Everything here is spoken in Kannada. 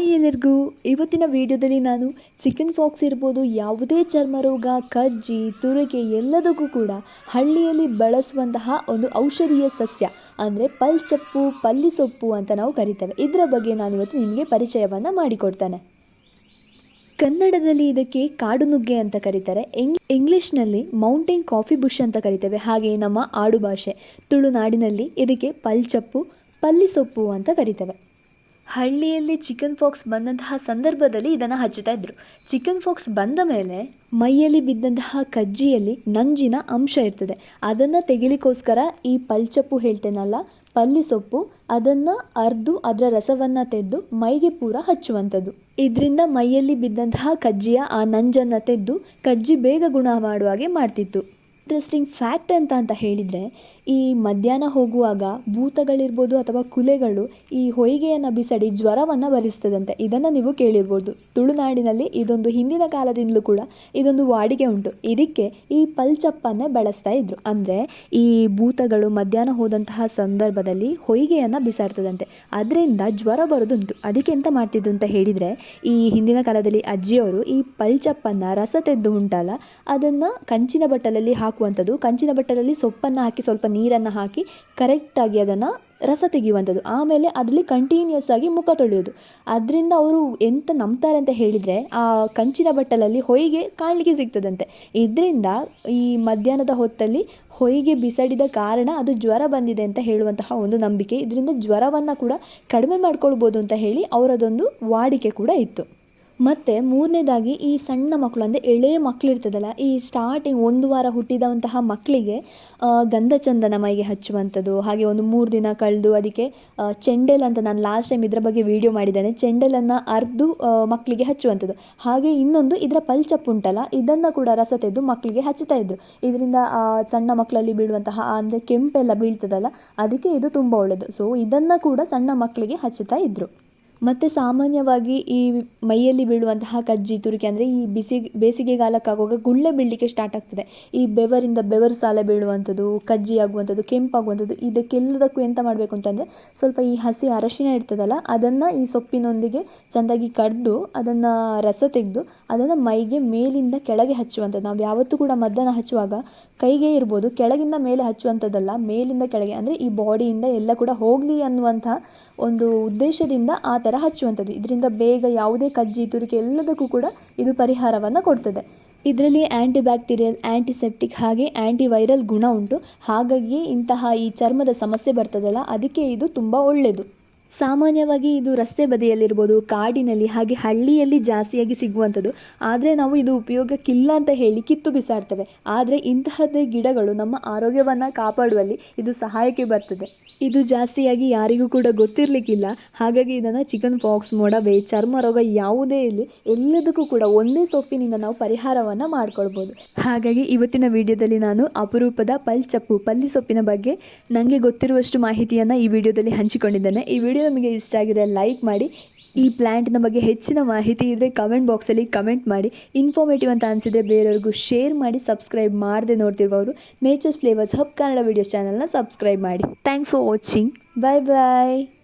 ಹಾಯ್ ಎಲ್ಲರಿಗೂ. ಇವತ್ತಿನ ವಿಡಿಯೋದಲ್ಲಿ ನಾನು ಚಿಕನ್ ಫಾಕ್ಸ್ ಇರ್ಬೋದು, ಯಾವುದೇ ಚರ್ಮ ರೋಗ, ಕಜ್ಜಿ ತುರಿಕೆ ಎಲ್ಲದಕ್ಕೂ ಕೂಡ ಹಳ್ಳಿಯಲ್ಲಿ ಬಳಸುವಂತಹ ಒಂದು ಔಷಧೀಯ ಸಸ್ಯ, ಅಂದರೆ ಪಲ್ಚಪ್ಪು ಪಲ್ಲಿ ಸೊಪ್ಪು ಅಂತ ನಾವು ಕರಿತೇವೆ. ಇದರ ಬಗ್ಗೆ ನಾನು ಇವತ್ತು ನಿಮಗೆ ಪರಿಚಯವನ್ನು ಮಾಡಿಕೊಡ್ತೇನೆ. ಕನ್ನಡದಲ್ಲಿ ಇದಕ್ಕೆ ಕಾಡು ನುಗ್ಗೆ ಅಂತ ಕರೀತಾರೆ. ಇಂಗ್ ಇಂಗ್ಲೀಷ್ನಲ್ಲಿ ಮೌಂಟೇನ್ ಕಾಫಿ ಬುಷ್ ಅಂತ ಕರಿತೇವೆ. ಹಾಗೆ ನಮ್ಮ ಆಡು ಭಾಷೆ ತುಳುನಾಡಿನಲ್ಲಿ ಇದಕ್ಕೆ ಪಲ್ಚಪ್ಪು ಪಲ್ಲಿ ಸೊಪ್ಪು ಅಂತ ಕರಿತೇವೆ. ಹಳ್ಳಿಯಲ್ಲಿ ಚಿಕನ್ ಫಾಕ್ಸ್ ಬಂದಂತಹ ಸಂದರ್ಭದಲ್ಲಿ ಇದನ್ನು ಹಚ್ಚುತ್ತಾ ಇದ್ರು. ಚಿಕನ್ ಫಾಕ್ಸ್ ಬಂದ ಮೇಲೆ ಮೈಯಲ್ಲಿ ಬಿದ್ದಂತಹ ಕಜ್ಜಿಯಲ್ಲಿ ನಂಜಿನ ಅಂಶ ಇರ್ತದೆ. ಅದನ್ನು ತೆಗಿಲಿಕ್ಕೋಸ್ಕರ ಈ ಪಲ್ಚಪ್ಪು ಹೇಳ್ತೇನಲ್ಲ, ಪಲ್ಲಿ ಸೊಪ್ಪು, ಅದನ್ನು ಅರ್ದು ಅದರ ರಸವನ್ನು ತೆದ್ದು ಮೈಗೆ ಪೂರ ಹಚ್ಚುವಂಥದ್ದು. ಇದರಿಂದ ಮೈಯಲ್ಲಿ ಬಿದ್ದಂತಹ ಕಜ್ಜಿಯ ಆ ನಂಜನ್ನು ತೆಗೆದು ಕಜ್ಜಿ ಬೇಗ ಗುಣ ಮಾಡುವ ಹಾಗೆ ಮಾಡ್ತಿತ್ತು. ಇಂಟ್ರೆಸ್ಟಿಂಗ್ ಫ್ಯಾಕ್ಟ್ ಅಂತ ಅಂತ ಹೇಳಿದರೆ ಈ ಮಧ್ಯಾಹ್ನ ಹೋಗುವಾಗ ಭೂತಗಳಿರ್ಬೋದು ಅಥವಾ ಕುಲೆಗಳು ಈ ಹೊಯ್ಗೆಯನ್ನು ಬಿಸಾಡಿ ಜ್ವರವನ್ನು ಭರಿಸ್ತದಂತೆ ಇದನ್ನು ನೀವು ಕೇಳಿರ್ಬೋದು. ತುಳುನಾಡಿನಲ್ಲಿ ಇದೊಂದು ಹಿಂದಿನ ಕಾಲದಿಂದಲೂ ಕೂಡ ಇದೊಂದು ವಾಡಿಕೆ ಉಂಟು. ಇದಕ್ಕೆ ಈ ಪಲ್ಚಪ್ಪನ್ನೇ ಬಳಸ್ತಾ ಇದ್ರು. ಅಂದರೆ ಈ ಭೂತಗಳು ಮಧ್ಯಾಹ್ನ ಹೋದಂತಹ ಸಂದರ್ಭದಲ್ಲಿ ಹೊಯ್ಗೆಯನ್ನು ಬಿಸಾಡ್ತದಂತೆ. ಅದರಿಂದ ಜ್ವರ ಬರೋದುಂಟು. ಅದಕ್ಕೆ ಎಂತ ಮಾಡ್ತಿದ್ದು ಅಂತ ಹೇಳಿದರೆ, ಈ ಹಿಂದಿನ ಕಾಲದಲ್ಲಿ ಅಜ್ಜಿಯವರು ಈ ಪಲ್ಚಪ್ಪನ್ನು ರಸ ತೆದ್ದು ಉಂಟಲ್ಲ, ಅದನ್ನು ಕಂಚಿನ ಬಟ್ಟಲಲ್ಲಿ ಹಾಕುವಂಥದ್ದು. ಕಂಚಿನ ಬಟ್ಟಲಲ್ಲಿ ಸೊಪ್ಪನ್ನು ಹಾಕಿ ಸ್ವಲ್ಪ ನೀರನ್ನು ಹಾಕಿ ಕರೆಕ್ಟಾಗಿ ಅದನ್ನು ರಸ ತೆಗೆಯುವಂಥದ್ದು. ಆಮೇಲೆ ಅದರಲ್ಲಿ ಕಂಟಿನ್ಯೂಸ್ ಆಗಿ ಮುಖ ತೊಳೆಯೋದು. ಅದರಿಂದ ಅವರು ಎಂತ ನಂಬ್ತಾರೆ ಅಂತ ಹೇಳಿದರೆ ಆ ಕಂಚಿನ ಬಟ್ಟಲಲ್ಲಿ ಹೊಯ್ಗೆ ಕಾಣಲಿಕ್ಕೆ ಸಿಗ್ತದಂತೆ. ಇದರಿಂದ ಈ ಮಧ್ಯಾಹ್ನದ ಹೊತ್ತಲ್ಲಿ ಹೊಯ್ಗೆ ಬಿಸಡಿದ ಕಾರಣ ಅದು ಜ್ವರ ಬಂದಿದೆ ಅಂತ ಹೇಳುವಂತಹ ಒಂದು ನಂಬಿಕೆ. ಇದರಿಂದ ಜ್ವರವನ್ನು ಕೂಡ ಕಡಿಮೆ ಮಾಡ್ಕೊಳ್ಬೋದು ಅಂತ ಹೇಳಿ ಅವರದೊಂದು ವಾಡಿಕೆ ಕೂಡ ಇತ್ತು. ಮತ್ತು ಮೂರನೇದಾಗಿ ಈ ಸಣ್ಣ ಮಕ್ಕಳು ಅಂದರೆ ಎಳೆಯ ಮಕ್ಕಳಿರ್ತದಲ್ಲ ಈ ಸ್ಟಾರ್ಟಿಂಗ್ ಒಂದು ವಾರ ಹುಟ್ಟಿದಂತಹ ಮಕ್ಕಳಿಗೆ ಗಂಧ ಚಂದನ ಮೈಗೆ ಹಚ್ಚುವಂಥದ್ದು, ಹಾಗೆ ಒಂದು ಮೂರು ದಿನ ಕಳೆದು ಅದಕ್ಕೆ ಚೆಂಡೆಲ್ ಅಂತ ನಾನು ಲಾಸ್ಟ್ ಟೈಮ್ ಇದರ ಬಗ್ಗೆ ವಿಡಿಯೋ ಮಾಡಿದ್ದೇನೆ, ಚೆಂಡೆಲನ್ನು ಅರ್ದು ಮಕ್ಕಳಿಗೆ ಹಚ್ಚುವಂಥದ್ದು. ಹಾಗೆ ಇನ್ನೊಂದು ಇದರ ಪಲ್ಚಪ್ಪು ಉಂಟಲ್ಲ ಇದನ್ನು ಕೂಡ ರಸ ತೆಗೆದು ಮಕ್ಕಳಿಗೆ ಹಚ್ಚುತ್ತಾ ಇದ್ದರು ಇದರಿಂದ ಸಣ್ಣ ಮಕ್ಕಳಲ್ಲಿ ಬೀಳುವಂತಹ ಅಂದರೆ ಕೆಂಪೆಲ್ಲ ಬೀಳ್ತದಲ್ಲ, ಅದಕ್ಕೆ ಇದು ತುಂಬ ಒಳ್ಳೆಯದು ಸೊ ಇದನ್ನು ಕೂಡ ಸಣ್ಣ ಮಕ್ಕಳಿಗೆ ಹಚ್ಚುತ್ತಾ ಇದ್ದರು ಮತ್ತು ಸಾಮಾನ್ಯವಾಗಿ ಈ ಮೈಯಲ್ಲಿ ಬೀಳುವಂತಹ ಕಜ್ಜಿ, ತುರಿಕೆ ಅಂದರೆ ಈ ಬಿಸಿ, ಬೇಸಿಗೆಗಾಲಕ್ಕಾಗುವಾಗ ಗುಳ್ಳೆ ಬೀಳಲಿಕ್ಕೆ ಸ್ಟಾರ್ಟ್ ಆಗ್ತದೆ. ಈ ಬೆವರಿಂದ ಬೆವರು ಸಾಲ ಬೀಳುವಂಥದ್ದು, ಕಜ್ಜಿ ಆಗುವಂಥದ್ದು ಕೆಂಪಾಗುವಂಥದ್ದು ಇದಕ್ಕೆಲ್ಲದಕ್ಕೂ ಎಂತ ಮಾಡಬೇಕು ಅಂತಂದರೆ ಸ್ವಲ್ಪ ಈ ಹಸಿ ಅರಶಿನ ಇರ್ತದಲ್ಲ, ಅದನ್ನು ಈ ಸೊಪ್ಪಿನೊಂದಿಗೆ ಚೆಂದಾಗಿ ಕಡ್ದು, ಅದನ್ನು ರಸ ತೆಗೆದು, ಅದನ್ನು ಮೈಗೆ ಮೇಲಿಂದ ಕೆಳಗೆ ಹಚ್ಚುವಂಥದ್ದು. ನಾವು ಯಾವತ್ತೂ ಕೂಡ ಮದ್ದನ್ನು ಹಚ್ಚುವಾಗ ಕೈಗೆ ಇರ್ಬೋದು, ಕೆಳಗಿಂದ ಮೇಲೆ ಹಚ್ಚುವಂಥದ್ದಲ್ಲ, ಮೇಲಿಂದ ಕೆಳಗೆ, ಅಂದರೆ ಈ ಬಾಡಿಯಿಂದ ಎಲ್ಲ ಕೂಡ ಹೋಗಲಿ ಅನ್ನುವಂಥ ಒಂದು ಉದ್ದೇಶದಿಂದ ಆ ಥರ ಹಚ್ಚುವಂಥದ್ದು. ಇದರಿಂದ ಬೇಗ ಯಾವುದೇ ಕಜ್ಜಿ, ತುರಿಕೆ ಎಲ್ಲದಕ್ಕೂ ಕೂಡ ಇದು ಪರಿಹಾರವನ್ನು ಕೊಡ್ತದೆ. ಇದರಲ್ಲಿ ಆ್ಯಂಟಿ ಬ್ಯಾಕ್ಟೀರಿಯಲ್ ಆ್ಯಂಟಿಸೆಪ್ಟಿಕ್ ಹಾಗೆ ಆ್ಯಂಟಿವೈರಲ್ ಗುಣ ಉಂಟು. ಹಾಗಾಗಿ ಇಂತಹ ಈ ಚರ್ಮದ ಸಮಸ್ಯೆ ಬರ್ತದಲ್ಲ, ಅದಕ್ಕೆ ಇದು ತುಂಬ ಒಳ್ಳೆಯದು ಸಾಮಾನ್ಯವಾಗಿ ಇದು ರಸ್ತೆ ಬದಿಯಲ್ಲಿರ್ಬೋದು, ಕಾಡಿನಲ್ಲಿ ಹಾಗೆ ಹಳ್ಳಿಯಲ್ಲಿ ಜಾಸ್ತಿಯಾಗಿ ಸಿಗುವಂಥದ್ದು. ಆದರೆ ನಾವು ಇದು ಉಪಯೋಗಕ್ಕಿಲ್ಲ ಅಂತ ಹೇಳಿ ಕಿತ್ತು ಬಿಸಾಡ್ತೇವೆ. ಆದರೆ ಇಂತಹದ್ದೇ ಗಿಡಗಳು ನಮ್ಮ ಆರೋಗ್ಯವನ್ನು ಕಾಪಾಡುವಲ್ಲಿ ಇದು ಸಹಾಯಕ್ಕೆ ಬರ್ತದೆ. ಇದು ಜಾಸ್ತಿಯಾಗಿ ಯಾರಿಗೂ ಕೂಡ ಗೊತ್ತಿರಲಿಕ್ಕಿಲ್ಲ. ಹಾಗಾಗಿ ಇದನ್ನು ಚಿಕನ್ ಫಾಕ್ಸ್ ಮೊಡವೆ ಚರ್ಮ ರೋಗ ಯಾವುದೇ ಇರಲಿ, ಎಲ್ಲದಕ್ಕೂ ಕೂಡ ಒಂದೇ ಸೊಪ್ಪಿನಿಂದ ನಾವು ಪರಿಹಾರವನ್ನು ಮಾಡ್ಕೊಳ್ಬೋದು. ಹಾಗಾಗಿ ಇವತ್ತಿನ ವಿಡಿಯೋದಲ್ಲಿ ನಾನು ಅಪರೂಪದ ಪಲ್ಚಪ್ಪು ಪಲ್ಲಿ ಸೊಪ್ಪಿನ ಬಗ್ಗೆ ನನಗೆ ಗೊತ್ತಿರುವಷ್ಟು ಮಾಹಿತಿಯನ್ನು ಈ ವಿಡಿಯೋದಲ್ಲಿ ಹಂಚಿಕೊಂಡಿದ್ದೇನೆ. ಈ ವಿಡಿಯೋ ನಿಮಗೆ ಇಷ್ಟ ಆಗಿದೆ ಲೈಕ್ ಮಾಡಿ ಈ ಪ್ಲ್ಯಾಂಟ್ನ ಬಗ್ಗೆ ಹೆಚ್ಚಿನ ಮಾಹಿತಿ ಇದ್ದರೆ ಕಮೆಂಟ್ ಬಾಕ್ಸಲ್ಲಿ ಕಮೆಂಟ್ ಮಾಡಿ. ಇನ್ಫಾರ್ಮೇಟಿವ್ ಅಂತ ಅನಿಸಿದರೆ ಬೇರೆಯವ್ರಿಗೂ ಶೇರ್ ಮಾಡಿ ಸಬ್ಸ್ಕ್ರೈಬ್ ಮಾಡದೆ ನೋಡ್ತಿರುವವರು nature's flavours hub Kannada videos ಚಾನಲ್ನ ಸಬ್ಸ್ಕ್ರೈಬ್ ಮಾಡಿ. Thanks for watching bye bye